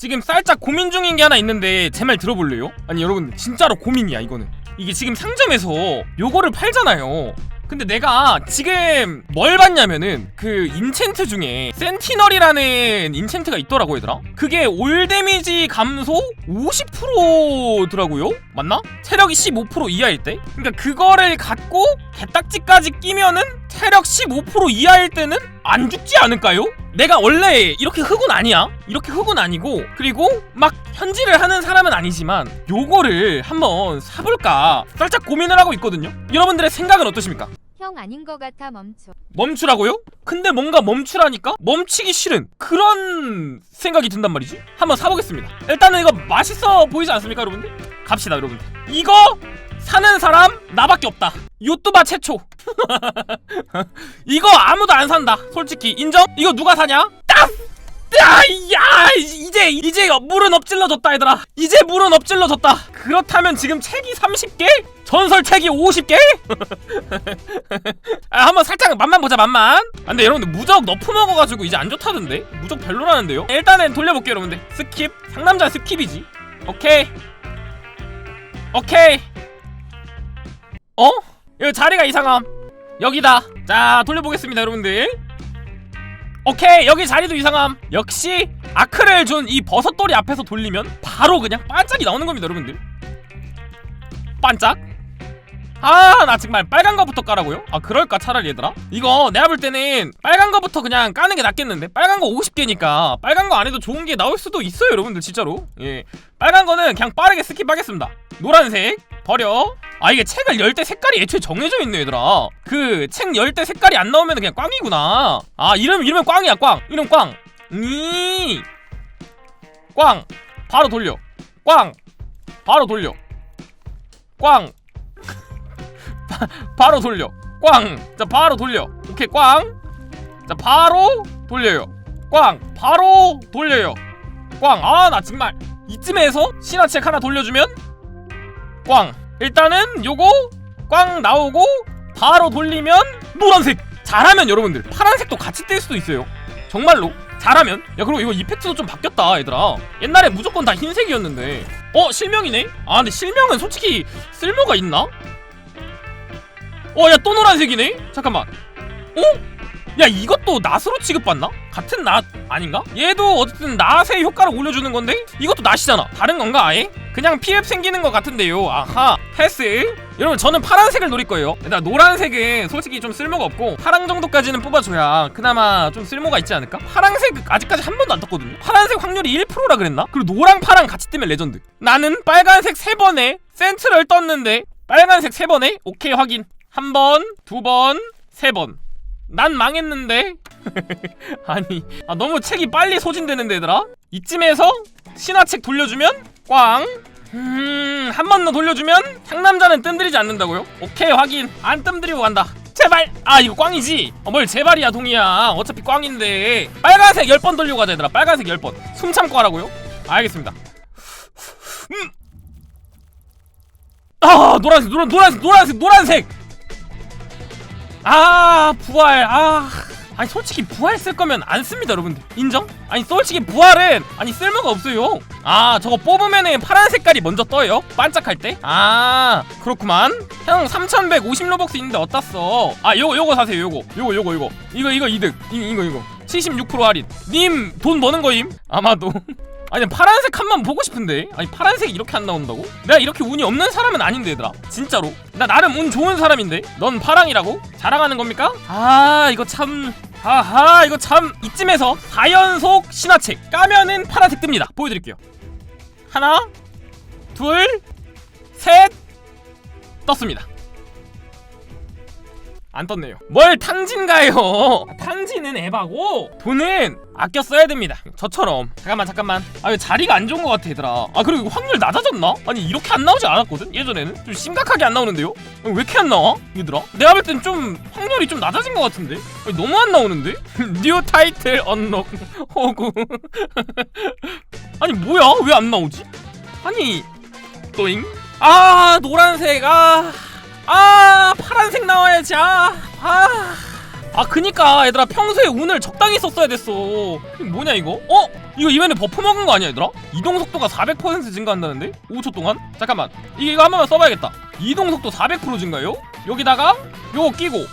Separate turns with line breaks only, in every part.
지금 살짝 고민 중인 게 하나 있는데 제 말 들어볼래요? 아니 여러분 진짜로 고민이야 이거는 이게 지금 상점에서 요거를 팔잖아요 근데 내가 지금 뭘 봤냐면은 그 인챈트 중에 센티널이라는 인챈트가 있더라고 얘들아 그게 올 데미지 감소 50%더라고요 맞나? 체력이 15% 이하일 때 그러니까 그거를 갖고 개딱지까지 끼면은 체력 15% 이하일 때는 안 죽지 않을까요? 내가 원래 이렇게 흑은 아니야 이렇게 흑은 아니고 그리고 막 현질을 하는 사람은 아니지만 요거를 한번 사볼까 살짝 고민을 하고 있거든요 여러분들의 생각은 어떠십니까?
형 아닌 것 같아 멈춰.
멈추라고요? 근데 뭔가 멈추라니까? 멈추기 싫은 그런 생각이 든단 말이지? 한번 사보겠습니다 일단은 이거 맛있어 보이지 않습니까 여러분들? 갑시다 여러분들 이거 사는 사람 나밖에 없다 요뚜바 최초 이거 아무도 안 산다 솔직히 인정? 이거 누가 사냐? 딱! 야, 야, 이제 이제 물은 엎질러졌다 얘들아. 이제 물은 엎질러졌다. 그렇다면 지금 책이 30개? 전설 책이 50개? 아, 한번 살짝 맛만 보자 맛만. 아, 근데 여러분들 무적 너프 먹어가지고 이제 안 좋다던데? 무적 별로라는데요? 일단은 돌려볼게요 여러분들. 스킵. 상남자 스킵이지. 오케이. 오케이. 어? 이거 자리가 이상함. 여기다. 자 돌려보겠습니다 여러분들. 오케이 여기 자리도 이상함 역시 아크를 준 이 버섯돌이 앞에서 돌리면 바로 그냥 반짝이 나오는 겁니다 여러분들 반짝 아 나 정말 빨간 거부터 까라고요? 아 그럴까 차라리 얘들아 이거 내가 볼 때는 빨간 거부터 그냥 까는 게 낫겠는데 빨간 거 50개니까 빨간 거 안 해도 좋은 게 나올 수도 있어요 여러분들 진짜로 예 빨간 거는 그냥 빠르게 스킵하겠습니다 노란색 버려 아 이게 책을 열 때 색깔이 애초에 정해져 있네 얘들아. 그 책 열 때 색깔이 안 나오면 그냥 꽝이구나. 아 이름 이름은 꽝이야 꽝. 이름 꽝이꽝. 바로 돌려. 꽝. 바로 돌려. 꽝. 바, 바로 돌려. 꽝자 바로 돌려. 오케이 꽝자 바로 돌려요. 꽝. 바로 돌려요. 꽝. 아 나 정말 이쯤에서 신화책 하나 돌려주면 꽝 일단은 요거 꽝 나오고 바로 돌리면 노란색. 잘하면 여러분들 파란색도 같이 뜰 수도 있어요. 정말로 잘하면. 야 그리고 이거 이펙트도 좀 바뀌었다 얘들아. 옛날에 무조건 다 흰색이었는데. 어 실명이네? 아 근데 실명은 솔직히 쓸모가 있나? 어 야 또 노란색이네? 잠깐만. 어? 야 이것도 낫으로 취급받나? 같은 낫 아닌가? 얘도 어쨌든 낫의 효과를 올려주는 건데? 이것도 낫이잖아. 다른 건가 아예? 그냥 피흡 생기는 것 같은데요. 아하 패스 여러분 저는 파란색을 노릴 거예요 일단 노란색은 솔직히 좀 쓸모가 없고 파랑 정도까지는 뽑아줘야 그나마 좀 쓸모가 있지 않을까? 파랑색 아직까지 한 번도 안 떴거든요 파란색 확률이 1%라 그랬나? 그리고 노랑 파랑 같이 뜨면 레전드 나는 빨간색 3번에 센트럴 떴는데 빨간색 3번에 오케이 확인 한 번, 두 번, 세 번. 난 망했는데? 아니, 아, 너무 책이 빨리 소진되는데, 얘들아? 이쯤에서 신화책 돌려주면 꽝. 음, 한 번 더 돌려주면 상남자는 뜸들이지 않는다고요? 오케이, 확인. 안 뜸들이고 간다. 제발! 아, 이거 꽝이지? 어, 뭘 제발이야, 동이야. 어차피 꽝인데. 빨간색 10번 돌리고 가자, 얘들아. 빨간색 10번. 숨 참고 하라고요? 알겠습니다. 음! 아, 노란색, 노란, 노란색, 노란색, 노란색! 아 부활 아 아니 솔직히 부활 쓸 거면 안 씁니다 여러분들. 인정? 아니 솔직히 부활은 아니 쓸모가 없어요. 아 저거 뽑으면은 파란 색깔이 먼저 떠요? 반짝할 때 아 그렇구만. 형 3150 로벅스 있는데 어디다 써 아 요거 요거 사세요 요거. 요거 요거 요거. 이거 이거 이득. 이, 이거 이거. 76% 할인. 님 돈 버는 거임? 아마도. 아니 파란색 한번 보고 싶은데? 아니 파란색 이렇게 안 나온다고? 내가 이렇게 운이 없는 사람은 아닌데 얘들아. 진짜로. 나 나름 운 좋은 사람인데? 넌 파랑이라고? 자랑하는 겁니까? 아 이거 참 아하 이거 참 이쯤에서 4연속 신화책 까면은 파란색 뜹니다. 보여드릴게요. 하나 둘 셋 떴습니다 안 떴네요. 뭘 탕진가요? 탕진은 에바고 돈은 아껴 써야 됩니다. 저처럼 잠깐만 잠깐만. 아 자리가 안 좋은 것 같아 얘들아. 아 그리고 확률 낮아졌나? 아니 이렇게 안 나오지 않았거든 예전에는 좀 심각하게 안 나오는데요? 왜 이렇게 안 나와? 얘들아? 내가 볼 땐 좀 확률이 좀 낮아진 것 같은데? 아니, 너무 안 나오는데? 뉴 타이틀 언록 호구. 아니 뭐야? 왜 안 나오지? 아니 또잉? 아 노란색 아. 아 파란색 나와야지 아, 아. 아 그니까 얘들아 평소에 운을 적당히 썼어야 됐어 뭐냐 이거? 어? 이거 이번에 버프 먹은 거 아니야 얘들아? 이동 속도가 400% 증가한다는데? 5초 동안? 잠깐만 이게 이거 한 번만 써봐야겠다 이동 속도 400% 증가요? 여기다가 요거 끼고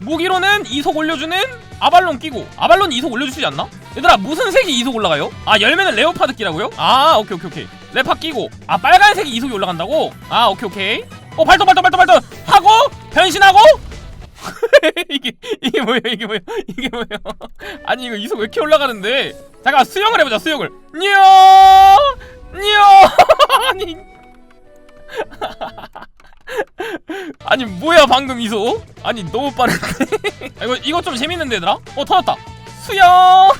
무기로는 이속 올려주는 아발론 끼고 아발론 이속 올려주지 않나? 얘들아 무슨 색이 이속 올라가요? 아 열매는 레오파드 끼라고요? 아 오케이 오케이 오케이 레파 끼고 아 빨간색이 이속이 올라간다고? 아 오케이 오케이 어 발동 발동 발동 발동 하고 변신하고. 이게 이게 뭐예요 이게 뭐예요? 이게 뭐예요? 아니 이거 이속 왜 이렇게 올라가는데? 잠깐 수영을 해보자 수영을. 니어 아니. 아니 뭐야 방금 이속? 아니 너무 빠른데. 아, 이거 이거 좀 재밌는데 얘들아? 어 터졌다. 수영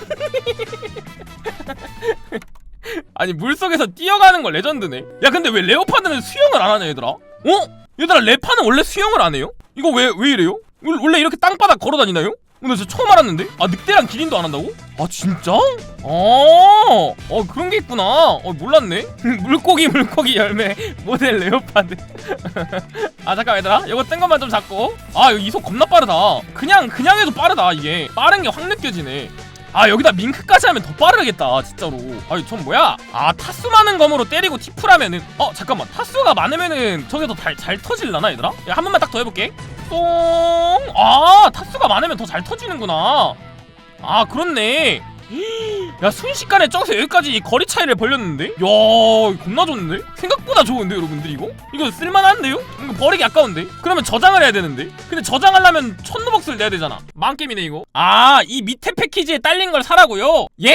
아니 물속에서 뛰어가는 거 레전드네. 야 근데 왜 레오파드는 수영을 안 하냐 얘들아? 어? 얘들아 레파는 원래 수영을 안 해요? 이거 왜 왜 이래요? 원- 원래 이렇게 땅바닥 걸어 다니나요? 오늘 저 처음 알았는데? 아 늑대랑 기린도 안 한다고? 아 진짜? 어, 어 그런 게 있구나. 어 몰랐네. 물고기 물고기 열매. 모델 레오파드. 아 잠깐 얘들아. 이거 뜬 것만 좀 잡고. 아 이거 이속 겁나 빠르다. 그냥 그냥 해도 빠르다 이게. 빠른 게 확 느껴지네 아 여기다 밍크까지 하면 더 빠르겠다 진짜로. 아니 전 뭐야? 아 타수 많은 검으로 때리고 티프라면은 어 잠깐만. 타수가 많으면은 저게 더잘 터질라나 얘들아? 야, 한 번만 딱 더 해볼게. 똥아 타수가 많으면 더 잘 터지는구나. 아 그렇네 야 순식간에 저기서 여기까지 거리 차이를 벌렸는데? 야 겁나 좋은데? 생각보다 좋은데 여러분들 이거? 이거 쓸만한데요? 이거 버리기 아까운데? 그러면 저장을 해야 되는데? 근데 저장하려면 천노벅스를 내야 되잖아 망게임이네 이거 아 이 밑에 패키지에 딸린 걸 사라고요? 예?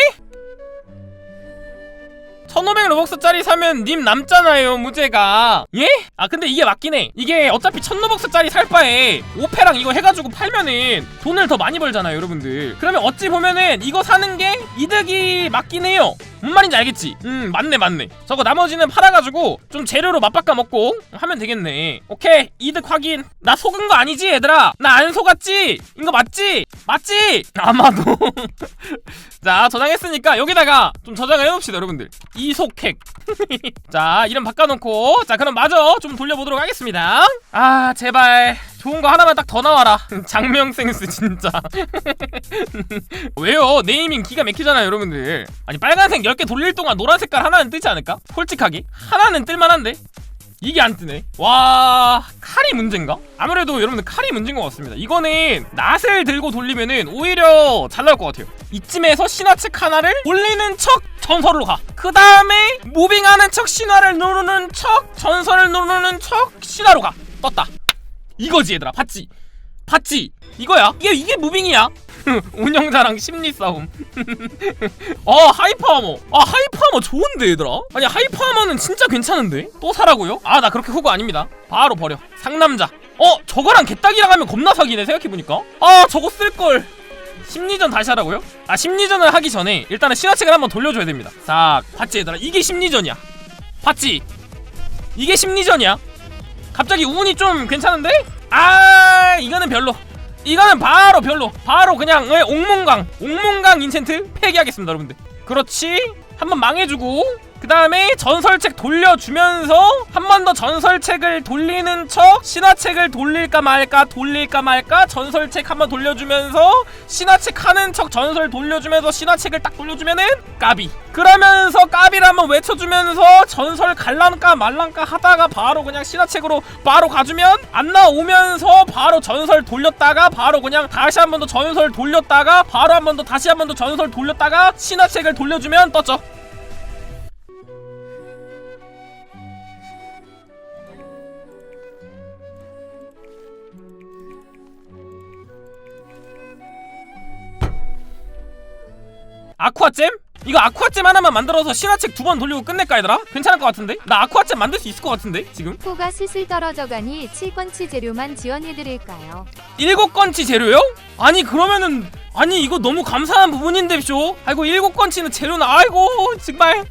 1500 로벅스짜리 사면 님 남잖아요 무죄가. 예? 아 근데 이게 맞긴 해. 이게 어차피 1000 로벅스짜리 살 바에 오페랑 이거 해가지고 팔면은 돈을 더 많이 벌잖아요 여러분들. 그러면 어찌 보면은 이거 사는 게 이득이 맞긴 해요 뭔 말인지 알겠지? 음 맞네 맞네. 저거 나머지는 팔아가지고 좀 재료로 맛바꿔 먹고 하면 되겠네. 오케이 이득 확인. 나 속은 거 아니지 얘들아? 나 안 속았지? 이거 맞지? 맞지? 아마도. 자 저장했으니까 여기다가 좀 저장을 해봅시다 여러분들. 이속핵. 자 이름 바꿔놓고. 자 그럼 마저 좀 돌려보도록 하겠습니다. 아 제발 좋은 거 하나만 딱 더 나와라 장명생스 진짜 왜요 네이밍 기가 막히잖아요 여러분들 아니 빨간색 10개 돌릴 동안 노란 색깔 하나는 뜨지 않을까? 솔직하게 하나는 뜰만한데 이게 안 뜨네. 와, 칼이 문제인가? 아무래도 여러분들 칼이 문제인 것 같습니다. 이거는 낫을 들고 돌리면은 오히려 잘 나올 것 같아요. 이쯤에서 신화책 하나를 올리는 척 전설로 가. 그 다음에 무빙하는 척 신화를 누르는 척 전설을 누르는 척 신화로 가. 떴다. 이거지 얘들아. 봤지? 봤지? 이거야. 이게 이게 무빙이야. 운영자랑 심리 싸움. 아 하이퍼 아머. 아 하이퍼 아머 좋은데 얘들아. 아니 하이퍼 아머는 진짜 괜찮은데. 또 사라고요? 아 나 그렇게 후보 아닙니다. 바로 버려. 상남자. 어 저거랑 개딱이랑 하면 겁나 사기네 생각해 보니까. 아 저거 쓸 걸. 심리전 다시 하라고요? 아 심리전을 하기 전에 일단은 신화책을 한번 돌려줘야 됩니다. 자 봤지 얘들아 이게 심리전이야. 봤지? 이게 심리전이야. 갑자기 운이 좀 괜찮은데? 아 이거는 별로. 이거는 바로 별로. 바로 그냥 예, 옥문강. 옥문강 인챈트 폐기하겠습니다 여러분들. 그렇지? 한번 망해주고 그 다음에 전설책 돌려주면서 한 번 더 전설책을 돌리는 척 신화책을 돌릴까 말까 돌릴까 말까 전설책 한 번 돌려주면서 신화책 하는 척 전설 돌려주면서 신화책을 딱 돌려주면은 까비. 그러면서 까비를 한번 외쳐주면서 전설 갈란까 말란까 하다가 바로 그냥 신화책으로 바로 가주면 안 나오면서 바로 전설 돌렸다가 바로 그냥 다시 한 번 더 전설 돌렸다가 바로 한 번 더 다시 한 번 더 전설 돌렸다가 신화책을 돌려주면 떴죠 아쿠아잼? 이거 아쿠아잼 하나만 만들어서 신화책 두 번 돌리고 끝낼까 얘들아? 괜찮을 것 같은데? 나 아쿠아잼 만들 수 있을 것 같은데 지금?
코가 슬슬 떨어져가니 7건치 재료만 지원해드릴까요?
일곱 건치 재료요? 아니 그러면은 아니 이거 너무 감사한 부분인데 쇼 아이고 일곱 건치는 재료는 아이고 정말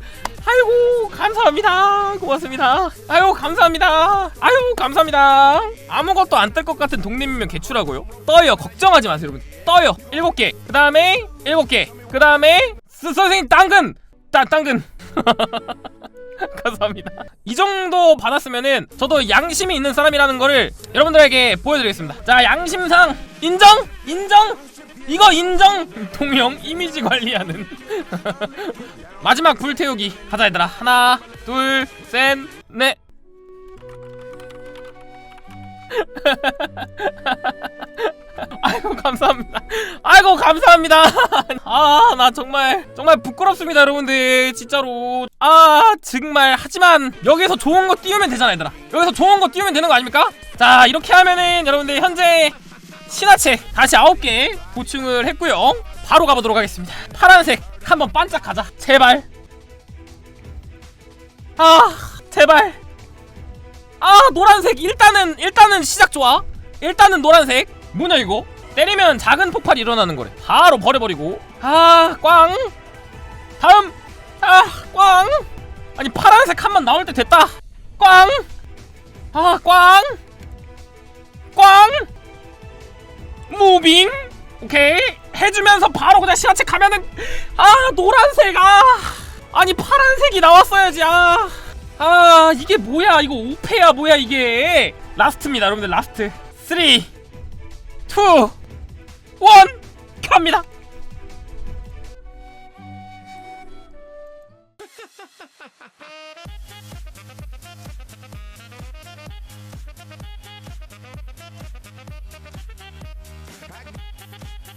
아이고 감사합니다. 고맙습니다. 아이고 감사합니다. 아이고 감사합니다. 아무것도 안 뜰 것 같은 독립이면 개추라고요. 떠요. 걱정하지 마세요 여러분. 떠요. 일곱 개그 다음에 일곱 개그 다음에 스 선생님 당근. 따 당근. 감사합니다. 이 정도 받았으면은 저도 양심이 있는 사람이라는 거를 여러분들에게 보여드리겠습니다. 자, 양심상 인정, 인정, 이거 인정? 동영 이미지 관리하는. 마지막 불태우기. 가자 얘들아. 하나 둘셋넷. 아이고 감사합니다. 아이고 감사합니다. 아 나 정말 정말 부끄럽습니다 여러분들. 진짜로. 아 정말. 하지만 여기서 좋은 거 띄우면 되잖아 얘들아. 여기서 좋은 거 띄우면 되는 거 아닙니까? 자 이렇게 하면은 여러분들 현재 신화체 다시 9개 보충을 했고요. 바로 가보도록 하겠습니다. 파란색 한번 반짝 가자. 제발. 아 제발. 아 노란색. 일단은 일단은 시작 좋아. 일단은 노란색. 뭐냐 이거? 때리면 작은 폭발이 일어나는 거래. 바로 버려버리고. 아 꽝. 다음. 아 꽝. 아니 파란색 한 번 나올 때 됐다. 꽝 아 꽝 꽝 무빙? 오케이. 해주면서 바로 그냥 시야책 가면은 아 노란색 아. 아니 파란색이 나왔어야지 아, 아 이게 뭐야? 이거 오페야 뭐야 이게? 라스트입니다 여러분들 라스트. 3 2 1 갑니다